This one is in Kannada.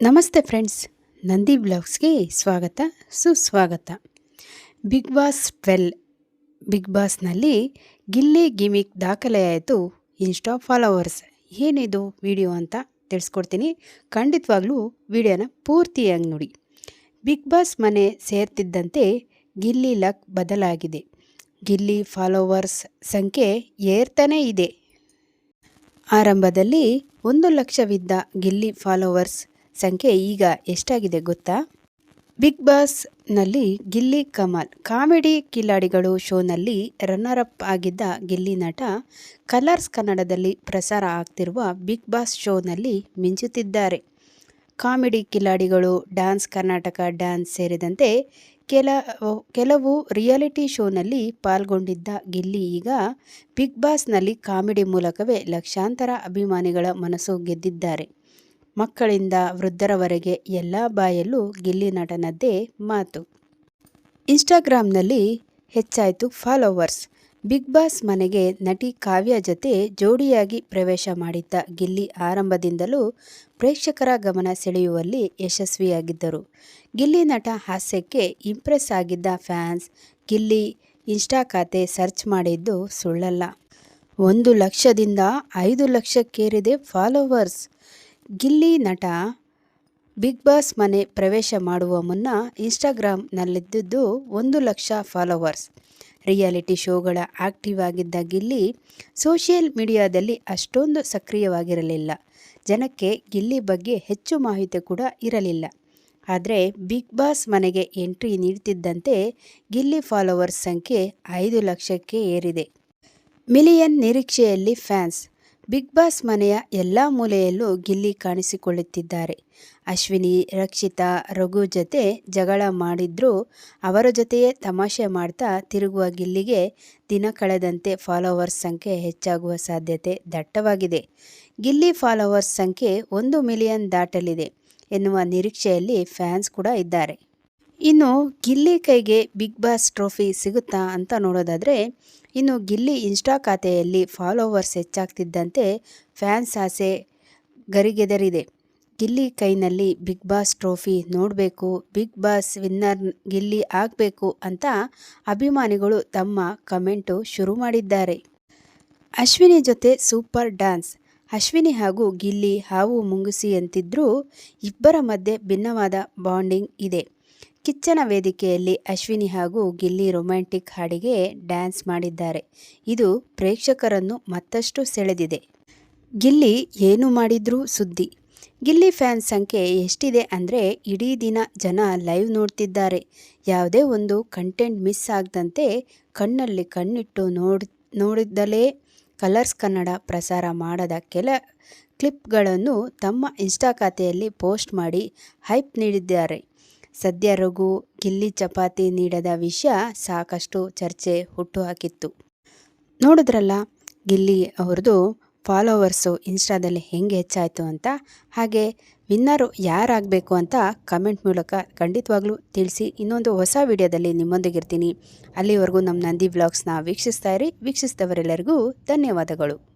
ನಮಸ್ತೆ ಫ್ರೆಂಡ್ಸ್, ನಂದಿ ಬ್ಲಾಗ್ಸ್ಗೆ ಸ್ವಾಗತ, ಸುಸ್ವಾಗತ. ಬಿಗ್ ಬಾಸ್ ಟ್ವೆಲ್, ಬಿಗ್ ಬಾಸ್ನಲ್ಲಿ ಗಿಲ್ಲಿ ಗಿಮಿಕ್ ದಾಖಲೆಯಾಯಿತು, ಇನ್ಸ್ಟಾ ಫಾಲೋವರ್ಸ್. ಏನಿದು ವಿಡಿಯೋ ಅಂತ ತಿಳಿಸ್ಕೊಡ್ತೀನಿ. ಖಂಡಿತವಾಗ್ಲೂ ವಿಡಿಯೋನ ಪೂರ್ತಿಯಾಗಿ ನೋಡಿ. ಬಿಗ್ ಬಾಸ್ ಮನೆ ಸೇರ್ತಿದ್ದಂತೆ ಗಿಲ್ಲಿ ಲಕ್ ಬದಲಾಗಿದೆ. ಗಿಲ್ಲಿ ಫಾಲೋವರ್ಸ್ ಸಂಖ್ಯೆ ಏರ್ತಾನೇ ಇದೆ. ಆರಂಭದಲ್ಲಿ ಒಂದು ಲಕ್ಷವಿದ್ದ ಗಿಲ್ಲಿ ಫಾಲೋವರ್ಸ್ ಸಂಖ್ಯೆ ಈಗ ಎಷ್ಟಾಗಿದೆ ಗೊತ್ತಾ? ಬಿಗ್ ಬಾಸ್ನಲ್ಲಿ ಗಿಲ್ಲಿ ಕಮಾಲ್, ಕಾಮಿಡಿ ಕಿಲಾಡಿಗಳು ಶೋನಲ್ಲಿ ರನ್ನರ್ ಅಪ್ ಆಗಿದ್ದ ಗಿಲ್ಲಿ ನಟ ಕಲರ್ಸ್ ಕನ್ನಡದಲ್ಲಿ ಪ್ರಸಾರ ಆಗ್ತಿರುವ ಬಿಗ್ ಬಾಸ್ ಶೋನಲ್ಲಿ ಮಿಂಚುತ್ತಿದ್ದಾರೆ. ಕಾಮಿಡಿ ಕಿಲಾಡಿಗಳು ಡ್ಯಾನ್ಸ್ ಕರ್ನಾಟಕ ಡ್ಯಾನ್ಸ್ ಸೇರಿದಂತೆ ಕೆಲ, ಕೆಲವು ರಿಯಾಲಿಟಿ ಶೋನಲ್ಲಿ ಪಾಲ್ಗೊಂಡಿದ್ದ ಗಿಲ್ಲಿ ಈಗ ಬಿಗ್ ಬಾಸ್ನಲ್ಲಿ ಕಾಮಿಡಿ ಮೂಲಕವೇ ಲಕ್ಷಾಂತರ ಅಭಿಮಾನಿಗಳ ಮನಸ್ಸು ಗೆದ್ದಿದ್ದಾರೆ. ಮಕ್ಕಳಿಂದ ವೃದ್ಧರವರೆಗೆ ಎಲ್ಲ ಬಾಯಲ್ಲೂ ಗಿಲ್ಲಿ ನಟನದ್ದೇ ಮಾತು. ಇನ್ಸ್ಟಾಗ್ರಾಮ್ನಲ್ಲಿ ಹೆಚ್ಚಾಯಿತು ಫಾಲೋವರ್ಸ್. ಬಿಗ್ ಬಾಸ್ ಮನೆಗೆ ನಟಿ ಕಾವ್ಯ ಜೊತೆ ಜೋಡಿಯಾಗಿ ಪ್ರವೇಶ ಮಾಡಿದ್ದ ಗಿಲ್ಲಿ ಆರಂಭದಿಂದಲೂ ಪ್ರೇಕ್ಷಕರ ಗಮನ ಸೆಳೆಯುವಲ್ಲಿ ಯಶಸ್ವಿಯಾಗಿದ್ದರು. ಗಿಲ್ಲಿ ನಟ ಹಾಸ್ಯಕ್ಕೆ ಇಂಪ್ರೆಸ್ ಆಗಿದ್ದ ಫ್ಯಾನ್ಸ್ ಗಿಲ್ಲಿ ಇನ್ಸ್ಟಾ ಖಾತೆ ಸರ್ಚ್ ಮಾಡಿದ್ದು ಸುಳ್ಳಲ್ಲ. ಒಂದು ಲಕ್ಷದಿಂದ ಐದು ಲಕ್ಷಕ್ಕೇರಿದೆ ಫಾಲೋವರ್ಸ್. ಗಿಲ್ಲಿ ನಟ ಬಿಗ್ ಬಾಸ್ ಮನೆ ಪ್ರವೇಶ ಮಾಡುವ ಮುನ್ನ ಇನ್ಸ್ಟಾಗ್ರಾಮ್ನಲ್ಲಿದ್ದುದು ಒಂದು ಲಕ್ಷ ಫಾಲೋವರ್ಸ್. ರಿಯಾಲಿಟಿ ಶೋಗಳ ಆಕ್ಟಿವ್ ಆಗಿದ್ದ ಗಿಲ್ಲಿ ಸೋಷಿಯಲ್ ಮೀಡಿಯಾದಲ್ಲಿ ಅಷ್ಟೊಂದು ಸಕ್ರಿಯವಾಗಿರಲಿಲ್ಲ. ಜನಕ್ಕೆ ಗಿಲ್ಲಿ ಬಗ್ಗೆ ಹೆಚ್ಚು ಮಾಹಿತಿ ಕೂಡ ಇರಲಿಲ್ಲ. ಆದರೆ ಬಿಗ್ ಬಾಸ್ ಮನೆಗೆ ಎಂಟ್ರಿ ನೀಡುತ್ತಿದ್ದಂತೆ ಗಿಲ್ಲಿ ಫಾಲೋವರ್ಸ್ ಸಂಖ್ಯೆ ಐದು ಲಕ್ಷಕ್ಕೆ ಏರಿದೆ. ಮಿಲಿಯನ್ ನಿರೀಕ್ಷೆಯಲ್ಲಿ ಫ್ಯಾನ್ಸ್ ಬಿಗ್ ಬಾಸ್ ಮನೆಯ ಎಲ್ಲ ಮೂಲೆಯಲ್ಲೂ ಗಿಲ್ಲಿ ಕಾಣಿಸಿಕೊಳ್ಳುತ್ತಿದ್ದಾರೆ. ಅಶ್ವಿನಿ, ರಕ್ಷಿತಾ, ರಘು ಜೊತೆ ಜಗಳ ಮಾಡಿದ್ರೂ ಅವರ ಜೊತೆಯೇ ತಮಾಷೆ ಮಾಡ್ತಾ ತಿರುಗುವ ಗಿಲ್ಲಿಗೆ ದಿನ ಕಳೆದಂತೆ ಫಾಲೋವರ್ಸ್ ಸಂಖ್ಯೆ ಹೆಚ್ಚಾಗುವ ಸಾಧ್ಯತೆ ದಟ್ಟವಾಗಿದೆ. ಗಿಲ್ಲಿ ಫಾಲೋವರ್ಸ್ ಸಂಖ್ಯೆ ಒಂದು ಮಿಲಿಯನ್ ದಾಟಲಿದೆ ಎನ್ನುವ ನಿರೀಕ್ಷೆಯಲ್ಲಿ ಫ್ಯಾನ್ಸ್ ಕೂಡ ಇದ್ದಾರೆ. ಇನ್ನು ಗಿಲ್ಲಿ ಕೈಗೆ ಬಿಗ್ ಬಾಸ್ ಟ್ರೋಫಿ ಸಿಗುತ್ತಾ ಅಂತ ನೋಡೋದಾದರೆ, ಇನ್ನು ಗಿಲ್ಲಿ ಇನ್ಸ್ಟಾ ಖಾತೆಯಲ್ಲಿ ಫಾಲೋವರ್ಸ್ ಹೆಚ್ಚಾಗ್ತಿದ್ದಂತೆ ಫ್ಯಾನ್ಸ್ ಆಸೆ ಗರಿಗೆದರಿದೆ. ಗಿಲ್ಲಿ ಕೈನಲ್ಲಿ ಬಿಗ್ ಬಾಸ್ ಟ್ರೋಫಿ ನೋಡಬೇಕು ಬಿಗ್ ಬಾಸ್ ವಿನ್ನರ್ ಗಿಲ್ಲಿ ಆಗಬೇಕು ಅಂತ ಅಭಿಮಾನಿಗಳು ತಮ್ಮ ಕಮೆಂಟು ಶುರು ಮಾಡಿದ್ದಾರೆ. ಅಶ್ವಿನಿ ಜೊತೆ ಸೂಪರ್ ಡ್ಯಾನ್ಸ್ ಅಶ್ವಿನಿ ಹಾಗೂ ಗಿಲ್ಲಿ ಹಾವು ಮುಂಗುಸಿಯಂತಿದ್ರೂ ಇಬ್ಬರ ಮಧ್ಯೆ ಭಿನ್ನವಾದ ಬಾಂಡಿಂಗ್ ಇದೆ. ಕಿಚ್ಚನ ವೇದಿಕೆಯಲ್ಲಿ ಅಶ್ವಿನಿ ಹಾಗೂ ಗಿಲ್ಲಿ ರೊಮ್ಯಾಂಟಿಕ್ ಹಾಡಿಗೆ ಡ್ಯಾನ್ಸ್ ಮಾಡಿದ್ದಾರೆ. ಇದು ಪ್ರೇಕ್ಷಕರನ್ನು ಮತ್ತಷ್ಟು ಸೆಳೆದಿದೆ. ಗಿಲ್ಲಿ ಏನು ಮಾಡಿದ್ರೂ ಸುದ್ದಿ. ಗಿಲ್ಲಿ ಫ್ಯಾನ್ ಸಂಖ್ಯೆ ಎಷ್ಟಿದೆ ಅಂದರೆ ಇಡೀ ದಿನ ಜನ ಲೈವ್ ನೋಡ್ತಿದ್ದಾರೆ. ಯಾವುದೇ ಒಂದು ಕಂಟೆಂಟ್ ಮಿಸ್ ಆಗದಂತೆ ಕಣ್ಣಲ್ಲಿ ಕಣ್ಣಿಟ್ಟು ನೋಡಿ, ನೋಡಿದ್ದಲೇ ಕಲರ್ಸ್ ಕನ್ನಡ ಪ್ರಸಾರ ಮಾಡದ ಕೆಲ ಕ್ಲಿಪ್ಗಳನ್ನು ತಮ್ಮ ಇನ್ಸ್ಟಾ ಖಾತೆಯಲ್ಲಿ ಪೋಸ್ಟ್ ಮಾಡಿ ಹೈಪ್ ನೀಡಿದ್ದಾರೆ. ಸದ್ಯ ರಘು ಗಿಲ್ಲಿ ಚಪಾತಿ ನೀಡದ ವಿಷಯ ಸಾಕಷ್ಟು ಚರ್ಚೆ ಹುಟ್ಟುಹಾಕಿತ್ತು. ನೋಡಿದ್ರಲ್ಲ, ಗಿಲ್ಲಿ ಅವ್ರದ್ದು ಫಾಲೋವರ್ಸು ಇನ್ಸ್ಟಾದಲ್ಲಿ ಹೆಂಗೆ ಹೆಚ್ಚಾಯಿತು ಅಂತ? ಹಾಗೆ ವಿನ್ನರು ಯಾರಾಗಬೇಕು ಅಂತ ಕಮೆಂಟ್ ಮೂಲಕ ಖಂಡಿತವಾಗ್ಲೂ ತಿಳಿಸಿ. ಇನ್ನೊಂದು ಹೊಸ ವಿಡಿಯೋದಲ್ಲಿ ನಿಮ್ಮೊಂದಿಗಿರ್ತೀನಿ. ಅಲ್ಲಿವರೆಗೂ ನಮ್ಮ ನಂದಿ ವ್ಲಾಗ್ಸ್ನ ವೀಕ್ಷಿಸ್ತಾ ಇರಿ. ವೀಕ್ಷಿಸಿದವರೆಲ್ಲರಿಗೂ ಧನ್ಯವಾದಗಳು.